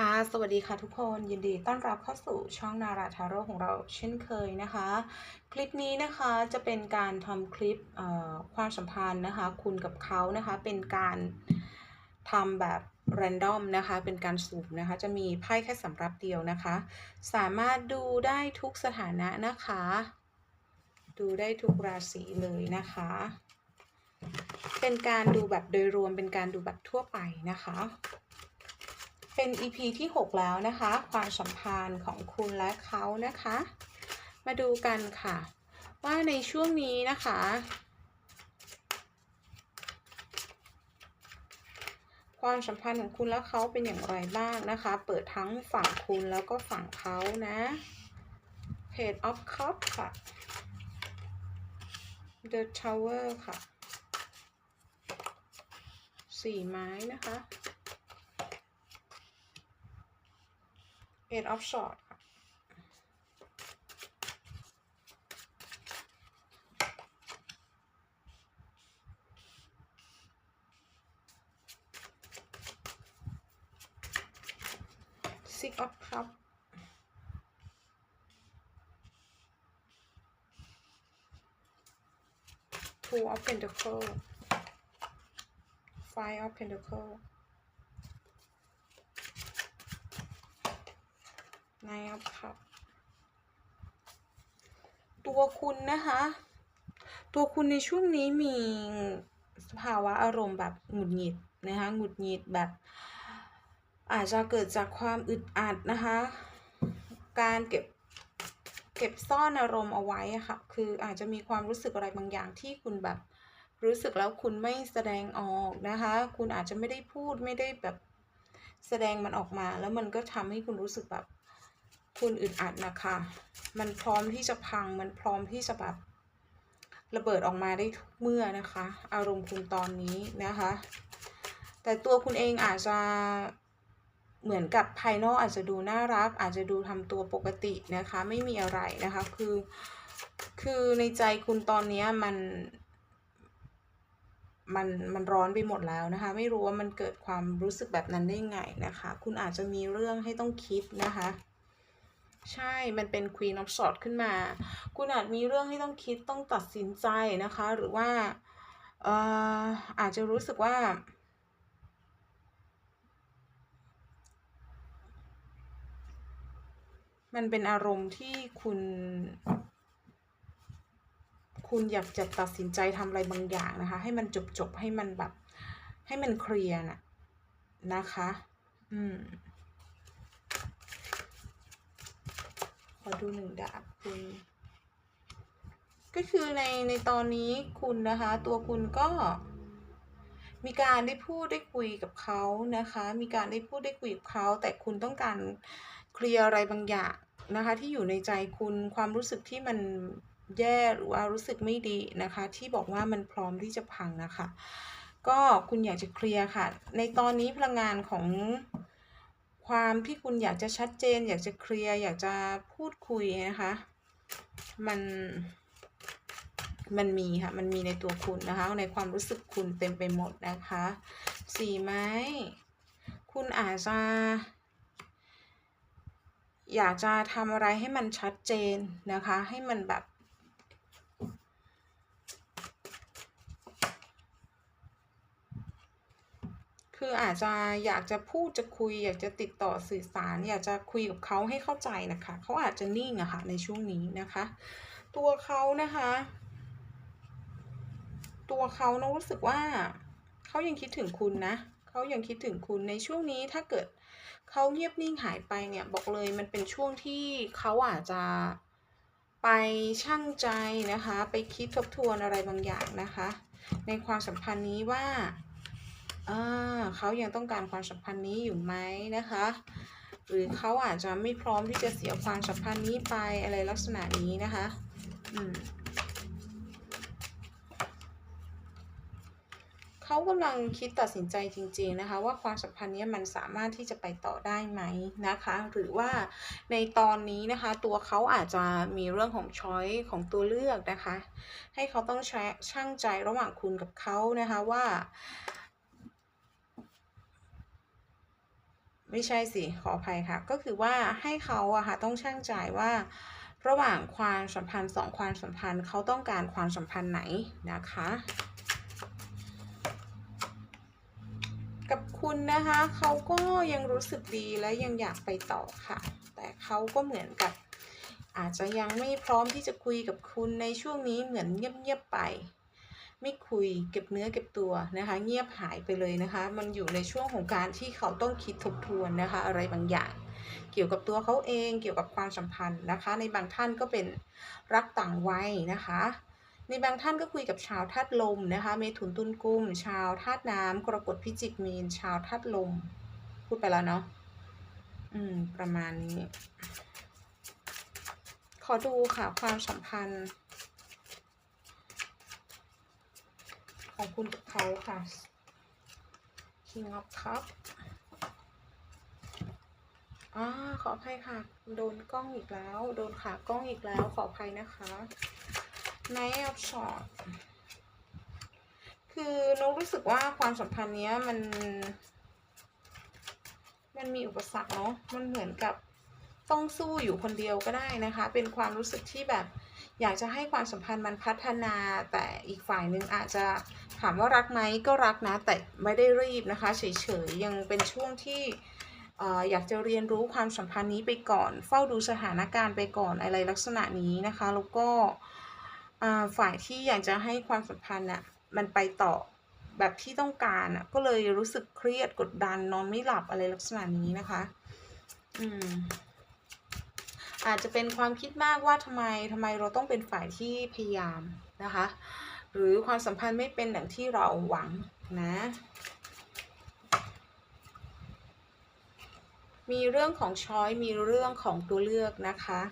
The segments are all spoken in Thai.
ค่ะ สวัสดีค่ะทุกคน ยินดีต้อนรับเข้าสู่ช่องนาราทาโร่ของเราเช่นเคยนะคะ คลิปนี้นะคะจะเป็นการทำคลิปความสัมพันธ์นะคะ คุณกับเขานะคะ เป็นการทำแบบแรนดอมนะคะ เป็นการสุ่มนะคะ จะมีไพ่แค่สำรับเดียวนะคะ สามารถดูได้ทุกสถานะนะคะ ดูได้ทุกราศีเลยนะคะ เป็นการดูแบบโดยรวม เป็นการดูแบบทั่วไปนะคะ เป็น EP ที่ 6 แล้วนะคะ ความสัมพันธ์ของคุณและเขานะคะ มาดูกันค่ะ ว่าในช่วงนี้นะคะ ความสัมพันธ์ของคุณและเขาเป็นอย่างไรบ้างนะคะ เปิดทั้งฝั่งคุณแล้วก็ฝั่งเขานะ Page of Cups ค่ะ The Tower ค่ะสี่ไม้นะคะ and I'm Sean. See up top. Pull up in the curl. Fire up. Of Pentacles Five of Pentacles Nine of Cups ตัวคุณนะคะ ตัวคุณในช่วงนี้มีสภาวะอารมณ์แบบหงุดหงิดนะคะหงุดหงิดแบบ อาจจะเกิดจากความอึดอัดนะคะ การเก็บเก็บซ่อนอารมณ์เอาไว้อะค่ะ คืออาจจะมีความรู้สึกอะไรบางอย่างที่คุณแบบรู้สึกแล้วคุณไม่แสดงออกนะคะ คุณอาจจะไม่ได้พูดไม่ได้แบบแสดงมันออกมา แล้วมันก็ทำให้คุณรู้สึกแบบ คุณอึดอัดนะคะ มันพร้อมที่จะพัง มันพร้อมที่จะแบบระเบิดออกมาได้ทุกเมื่อนะคะ อารมณ์คุณตอนนี้นะคะ แต่ตัวคุณเองอาจจะเหมือนกับภายนอกอาจจะดูน่ารัก อาจจะดูทำตัวปกตินะคะ ไม่มีอะไรนะคะ คือ คือในใจคุณตอนนี้มันมันมันร้อนไปหมดแล้วนะคะ ไม่รู้ว่ามันเกิดความรู้สึกแบบนั้นได้ไงนะคะ คุณอาจจะมีเรื่องให้ต้องคิดนะคะ ใช่ มันเป็น Queen of Swords ขึ้นมา คุณอาจมีเรื่องให้ต้องคิดต้องตัดสินใจนะคะ หรือว่าเอ่ออาจจะรู้สึกว่า มันเป็นอารมณ์ที่คุณ คุณอยากจะตัดสินใจทำอะไรบางอย่างนะคะ ให้มันจบๆให้มันแบบ ให้มันเคลียร์น่ะนะคะ อืม ขอดูหนึ่งดาบคุณก็คือในในตอนนี้คุณนะคะ ตัวคุณก็มีการได้พูดได้คุยกับเขานะคะ มีการได้พูดได้คุยกับเขาแต่คุณต้องการเคลียร์อะไรบางอย่างนะคะ ที่อยู่ในใจคุณความรู้สึกที่มันแย่หรือว่ารู้สึกไม่ดีนะคะ ที่บอกว่ามันพร้อมที่จะพังนะคะ ก็คุณอยากจะเคลียร์ค่ะ ในตอนนี้พลังงานของ ความที่คุณอยากจะชัดเจน อยากจะเคลียร์อยากจะพูดคุยนะคะ มัน มันมีค่ะ มันมีในตัวคุณนะคะ ในความรู้สึกคุณเต็มไปหมดนะคะสี่ไม้คุณอาจจะอยากจะทำอะไรให้มันชัดเจนนะคะ ให้มันแบบ คืออาจจะอยากจะพูดจะคุย อยากจะติดต่อสื่อสาร อยากจะคุยกับเขาให้เข้าใจนะคะ เขาอาจจะนิ่งอะค่ะในช่วงนี้นะคะ ตัวเขานะคะ ตัวเขานะรู้สึกว่าเขายังคิดถึงคุณนะเขายังคิดถึงคุณในช่วงนี้ถ้าเกิดเขาเงียบนิ่งหายไปเนี่ยบอกเลยมันเป็นช่วงที่เขาอาจจะไปชั่งใจนะคะ ไปคิดทบทวนอะไรบางอย่างนะคะ ในความสัมพันธ์นี้ว่า อ่าเขายังต้องการความสัมพันธ์นี้อยู่ไหมนะคะ หรือเขาอาจจะไม่พร้อมที่จะเสียความสัมพันธ์นี้ไปอะไรลักษณะนี้นะคะ อืมเขากำลังคิดตัดสินใจจริง ๆ นะคะ ว่าความสัมพันธ์นี้มันสามารถที่จะไปต่อได้ไหมนะคะ หรือว่าในตอนนี้นะคะ ตัวเขาอาจจะมีเรื่องของช้อยของตัวเลือกนะคะ ให้เขาต้องใช้ช่างใจระหว่างคุณกับเขานะคะว่า ไม่ใช่สิ ขออภัยค่ะ ก็คือว่าให้เขาอะค่ะต้องชั่งใจว่า ระหว่างความสัมพันธ์สองความสัมพันธ์เขาต้องการความสัมพันธ์ไหนนะคะกับคุณนะคะเขาก็ยังรู้สึกดีและยังอยากไปต่อค่ะ แต่เขาก็เหมือนกับ อาจจะยังไม่พร้อมที่จะคุยกับคุณในช่วงนี้เหมือนเงียบๆไป ไม่คุยเก็บเนื้อเก็บตัวนะคะ เงียบหายไปเลยนะคะ มันอยู่ในช่วงของการที่เขาต้องคิดทบทวนนะคะ อะไรบางอย่าง เกี่ยวกับตัวเขาเองเกี่ยวกับความสัมพันธ์นะคะ ในบางท่านก็เป็นรักต่างวัยนะคะ ในบางท่านก็คุยกับชาวธาตุลมนะคะ เมถุนตุลกุม ชาวธาตุน้ำกรกฎพิจิกมีน ชาวธาตุลม พูดไปแล้วเนาะอืมประมาณนี้ ขอดูค่ะความสัมพันธ์ ของคุณเขาค่ะ King of Cup อ่าขออภัยค่ะ โดนกล้องอีกแล้ว โดนขากล้องอีกแล้วขออภัยนะคะ Knight of Swords คือนกรู้สึกว่าความสัมพันธ์เนี้ยมัน มันมีอุปสรรคเนาะมันเหมือนกับต้องสู้อยู่คนเดียวก็ได้นะคะ เป็นความรู้สึกที่แบบ อยากจะให้ความสัมพันธ์มันพัฒนา แต่อีกฝ่ายหนึ่งอาจจะามว่ารักไหมก็รักนะ แต่ไม่ได้รีบนะคะ เฉยๆ ยังเป็นช่วงที่ออยากจะเรียนรู้ความสัมพันธ์นี้ไปก่อน เฝ้าดูสถานการณ์ไปก่อนอะไรลักษณะนี้นะคะ แล้วก็ฝ่ายที่อยากจะให้ความสัมพันธ์น่ะมันไปต่อแบบที่ต้องการอะก็เลยรู้สึกเครียดกดดันนอนไม่หลับอะไรลักษณะนี้นะคะอืมอาจจะเป็นความคิดมากว่าทำไมทำไมเราต้องเป็นฝ่ายที่พยายามนะคะ หรือความสัมพันธ์ไม่เป็นอย่างที่เราหวังนะ มีเรื่องของช้อยมีเรื่องของตัวเลือกนะคะ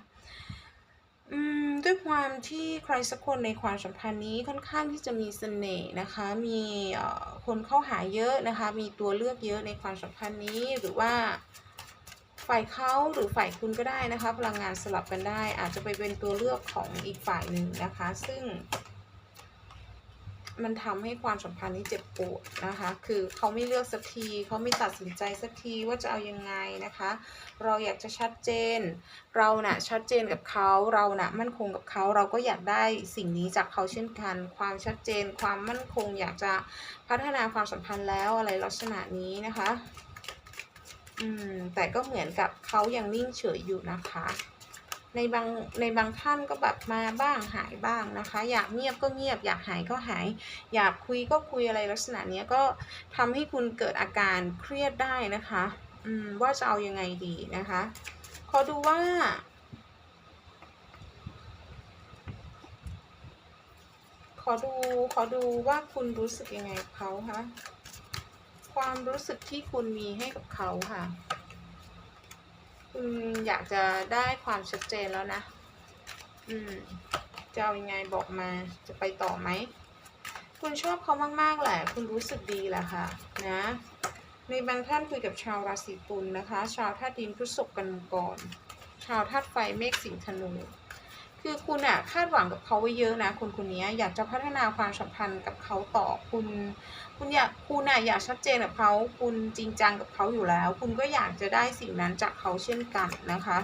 ด้วยความที่ใครสักคนในความสัมพันธ์นี้ค่อนข้างที่จะมีเสน่ห์นะคะ มีคนเข้าหาเยอะนะคะ มีตัวเลือกเยอะในความสัมพันธ์นี้ หรือว่าฝ่ายเขาหรือฝ่ายคุณก็ได้นะคะ พลังงานสลับกันได้ อาจจะไปเป็นตัวเลือกของอีกฝ่ายหนึ่งนะคะ ซึ่ง มันทำให้ความสัมพันธ์นี้เจ็บปวดนะคะ คือเขาไม่เลือกสักทีเขาไม่ตัดสินใจสักทีว่าจะเอายังไงนะคะ เราอยากจะชัดเจน เราน่ะชัดเจนกับเขาเราน่ะมั่นคงกับเขาเราก็อยากได้สิ่งนี้จากเขาเช่นกัน ความชัดเจน ความมั่นคง อยากจะพัฒนาความสัมพันธ์แล้วอะไรลักษณะนี้นะคะ อืมแต่ก็เหมือนกับเขายังนิ่งเฉยอยู่นะคะ ในบางในบางท่านก็แบบมาบ้างหายบ้างนะคะ อยากเงียบก็เงียบ อยากหายก็หาย อยากคุยก็คุยอะไรลักษณะเนี้ยก็ทำให้คุณเกิดอาการเครียดได้นะคะอืมว่าจะเอายังไงดีนะคะ ขอดูว่าขอดูขอดูว่าคุณรู้สึกยังไงกับเขาคะความรู้สึกที่คุณมีให้กับเขาค่ะ อยากจะได้ความชัดเจนแล้วนะ อืมจะเอายังไงบอกมาจะไปต่อไหม คุณชอบเขามากๆแหละ คุณรู้สึกดีแหละค่ะ นะในบางท่านคุยกับชาวราศีตุลนะคะ ชาวธาตุดินพฤษภกันก่อน ชาวธาตุไฟเมฆสิงห์ธนู คือคุณอะคาดหวังกับเขาไว้เยอะนะคนคนนี้อยากจะพัฒนาความสัมพันธ์กับเขาต่อคุณ คุณอยากคุณอะอยากชัดเจนกับเขาคุณจริงจังกับเขาอยู่แล้ว คุณก็อยากจะได้สิ่งนั้นจากเขาเช่นกันนะคะ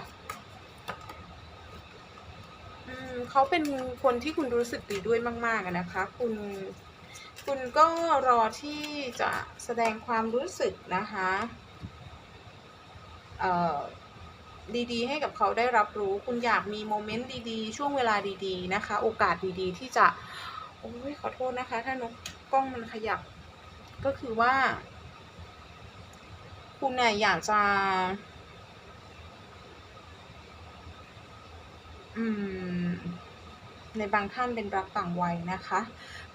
อืมเขาเป็นคนที่คุณรู้สึกดีด้วยมาก ๆนะคะ คุณคุณก็รอที่จะแสดงความรู้สึกนะคะ เอ่อ ดีๆ ให้กับเขาได้รับรู้ คุณอยากมีโมเมนต์ดีๆ ช่วงเวลาดีๆนะคะ โอกาสดีๆ ที่จะ โอ้ยขอโทษนะคะ ถ้านกกล้องมันขยับ ก็คือว่า คุณเนี่ยอยากจะ อืม ในบางท่านเป็นรักต่างวัยนะคะ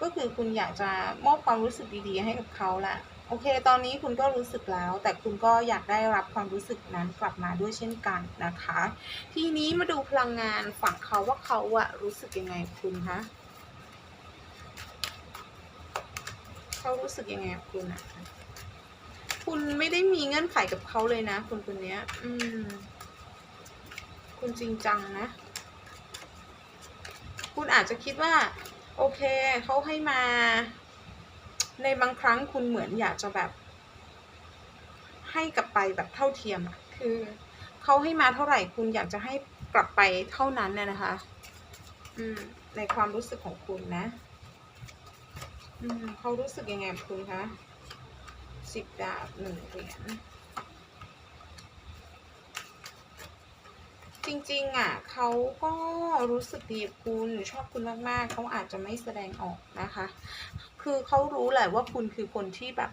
ก็คือคุณอยากจะมอบความรู้สึกดีๆ ให้กับเขาแหละ โอเค ตอนนี้คุณก็รู้สึกแล้ว แต่คุณก็อยากได้รับความรู้สึกนั้นกลับมาด้วยเช่นกันนะคะ ทีนี้มาดูพลังงานฝั่งเขาว่าเขาอะรู้สึกยังไงคุณคะเขารู้สึกยังไงคุณอะคุณไม่ได้มีเงื่อนไขกับเขาเลยนะคุณคนเนี้ยอืม คุณจริงจังนะ คุณอาจจะคิดว่า โอเคเขาให้มา ในบางครั้งคุณเหมือนอยากจะแบบ ให้กลับไปแบบเท่าเทียมอะคือเขาให้มาเท่าไหร่คุณอยากจะให้กลับไปเท่านั้นน่นะคะ อืม ในความรู้สึกของคุณนะ อืมเขารู้สึกยังไงคุณคะสิบดาบหนึ่งเหรียญ จริงๆอะเขาก็รู้สึกดีกับคุณชอบคุณมากๆเขาอาจจะไม่แสดงออกนะคะ คือเขารู้แหละว่าคุณคือคนที่แบบ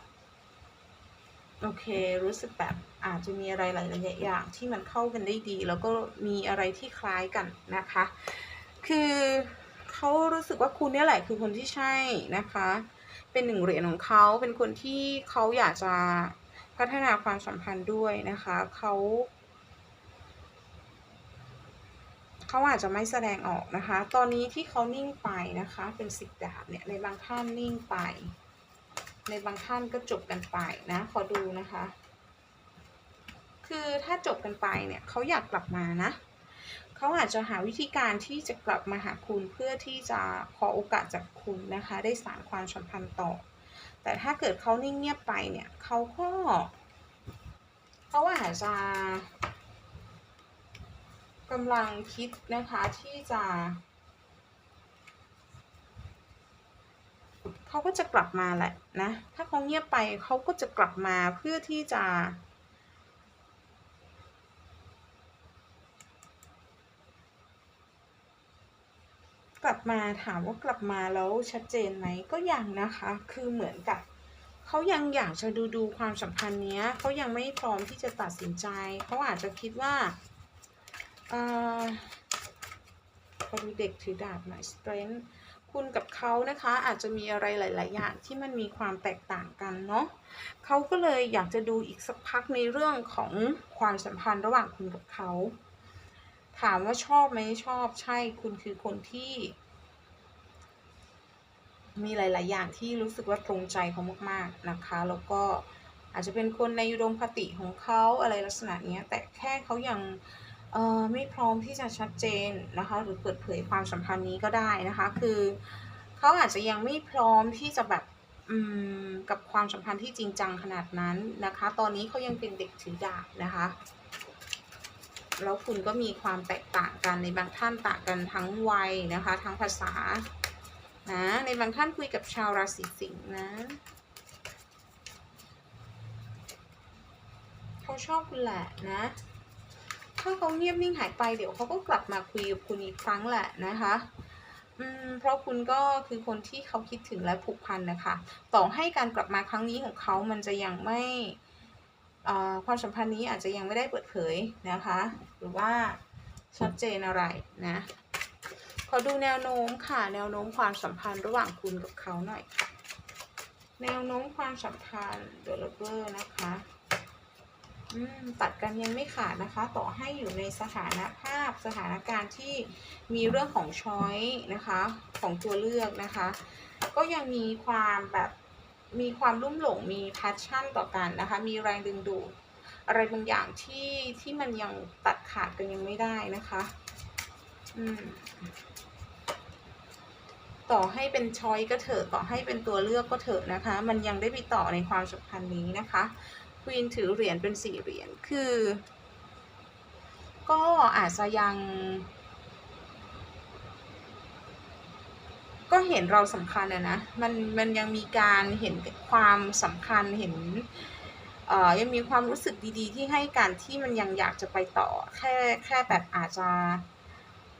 โอเค รู้สึกแบบอาจจะมีอะไรหลายๆอย่างที่มันเข้ากันได้ดี แล้วก็มีอะไรที่คล้ายกันนะคะ คือเขารู้สึกว่าคุณเนี่ยแหละคือคนที่ใช่นะคะ เป็นหนึ่งเหรียญของเขาเป็นคนที่เขาอยากจะพัฒนาความสัมพันธ์ด้วยนะคะเขา เขาอาจจะไม่แสดงออกนะคะ ตอนนี้ที่เขานิ่งไปนะคะ เป็นสิบดาบเนี่ยในบางท่านนิ่งไป ในบางท่านก็จบกันไปนะ ขอดูนะคะ คือถ้าจบกันไปเนี่ยเขาอยากกลับมานะเขาอาจจะหาวิธีการที่จะกลับมาหาคุณเพื่อที่จะขอโอกาสจากคุณนะคะ ได้สานความสัมพันธ์ต่อ แต่ถ้าเกิดเขานิ่งเงียบไปเนี่ยเขาก็เขาอาจจะ กำลังคิดนะคะที่จะเขาก็จะกลับมาแหละนะ ถ้าเขาเงียบไปเขาก็จะกลับมาเพื่อที่จะ กลับมาถามว่ากลับมาแล้วชัดเจนไหมก็ยังนะคะ คือเหมือนกับเขายังอยากจะดูดูความสัมพันธ์เนี้ยเขายังไม่พร้อมที่จะตัดสินใจเขาอาจจะคิดว่า พอดูเด็กถือดาบหน่อย strength คุณกับเขานะคะอาจจะมีอะไรหลาย ๆ อย่างที่มันมีความแตกต่างกันเนาะเขาก็เลยอยากจะดูอีกสักพักในเรื่องของความสัมพันธ์ระหว่างคุณกับเขา ถามว่าชอบไหมชอบใช่คุณคือคนที่ มีหลาย ๆ อย่างที่รู้สึกว่าตรงใจเขามาก ๆ นะคะ แล้วก็อาจจะเป็นคนในอุดมคติของเขาอะไรลักษณะเนี้ยแต่แค่เขายัง เอ่อไม่พร้อมที่จะชัดเจนนะคะ หรือเปิดเผยความสัมพันธ์นี้ก็ได้นะคะ คือเขาอาจจะยังไม่พร้อมที่จะแบบอืมกับความสัมพันธ์ที่จริงจังขนาดนั้นนะคะ ตอนนี้เขายังเป็นเด็กถือดาบนะคะแล้วคุณก็มีความแตกต่างกันในบางท่านต่างกันทั้งวัยนะคะ ทั้งภาษานะในบางท่านคุยกับชาวราศีสิงห์นะเขาชอบคุณแหละนะ ถ้าเขาเงียบนิ่งหายไปเดี๋ยวเขาก็กลับมาคุยกับคุณอีกครั้งแหละนะคะอืมเพราะคุณก็คือคนที่เขาคิดถึงและผูกพันนะคะต่อให้การกลับมาครั้งนี้ของเขามันจะยังไม่ความสัมพันธ์นี้อาจจะยังไม่ได้เปิดเผยนะคะ หรือว่าชัดเจนอะไรนะขอดูแนวโน้มค่ะแนวโน้มความสัมพันธ์ระหว่างคุณกับเขาหน่อยค่ะแนวโน้มความสัมพันธ์เดลเวอร์นะคะ ตัดกันยังไม่ขาดนะคะ ต่อให้อยู่ในสถานภาพสถานการณ์ที่มีเรื่องของช้อยนะคะของตัวเลือกนะคะ ก็ยังมีความแบบมีความลุ่มหลงมีแพชชั่นต่อกันนะคะ มีแรงดึงดูดอะไรบางอย่างที่ที่มันยังตัดขาดกันยังไม่ได้นะคะอืมต่อให้เป็นช้อยก็เถอะต่อให้เป็นตัวเลือกก็เถอะนะคะ มันยังได้ไปต่อในความสัมพันธ์นี้นะคะ ควีนถือเหรียญเป็นสี่เหรียญคือ ก็อาจจะยัง ก็เห็นเราสำคัญอะนะ มันมันยังมีการเห็นความสำคัญเห็นเอ่อยังมีความรู้สึกดีๆ ที่ให้การที่มันยังอยากจะไปต่อ แค่แค่แบบอาจจะ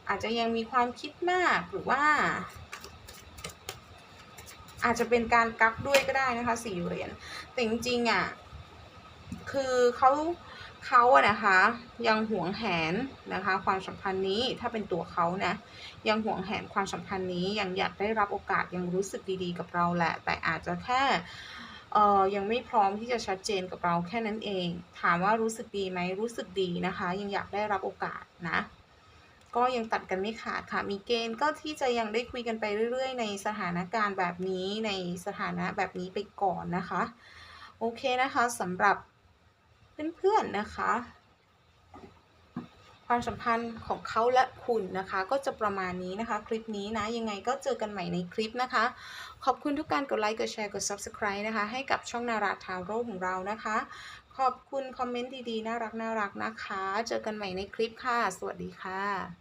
อาจจะยังมีความคิดมากหรือว่า อาจจะเป็นการกักด้วยก็ได้นะคะสี่เหรียญแต่จริงๆอะ คือเขาเขาอะนะคะ ยังหวงแหนนะคะ ความสัมพันธ์นี้ถ้าเป็นตัวเขานะยังหวงแหนความสัมพันธ์นี้ยังอยากได้รับโอกาสยังรู้สึกดีๆ กับเราแหละ แต่อาจจะแค่เอ่อยังไม่พร้อมที่จะชัดเจนกับเราแค่นั้นเอง ถามว่ารู้สึกดีไหมรู้สึกดีนะคะ ยังอยากได้รับโอกาสนะ ก็ยังตัดกันไม่ขาดค่ะ มีเกณฑ์ก็ที่จะยังได้คุยกันไปเรื่อย ๆ ในสถานการณ์แบบนี้ในสถานะแบบนี้ไปก่อนนะคะ โอเคนะคะสำหรับ เพื่อนๆนะคะ ความสัมพันธ์ของเขาและคุณนะคะ ก็จะประมาณนี้นะคะ คลิปนี้นะยังไงก็เจอกันใหม่ในคลิปนะคะ ขอบคุณทุกการกดไลค์กดแชร์กด subscribe นะคะ ให้กับช่องนาราทาวโร่ของเรานะคะ ขอบคุณคอมเมนต์ดีๆ น่ารักน่ารักนะคะ เจอกันใหม่ในคลิปค่ะ สวัสดีค่ะ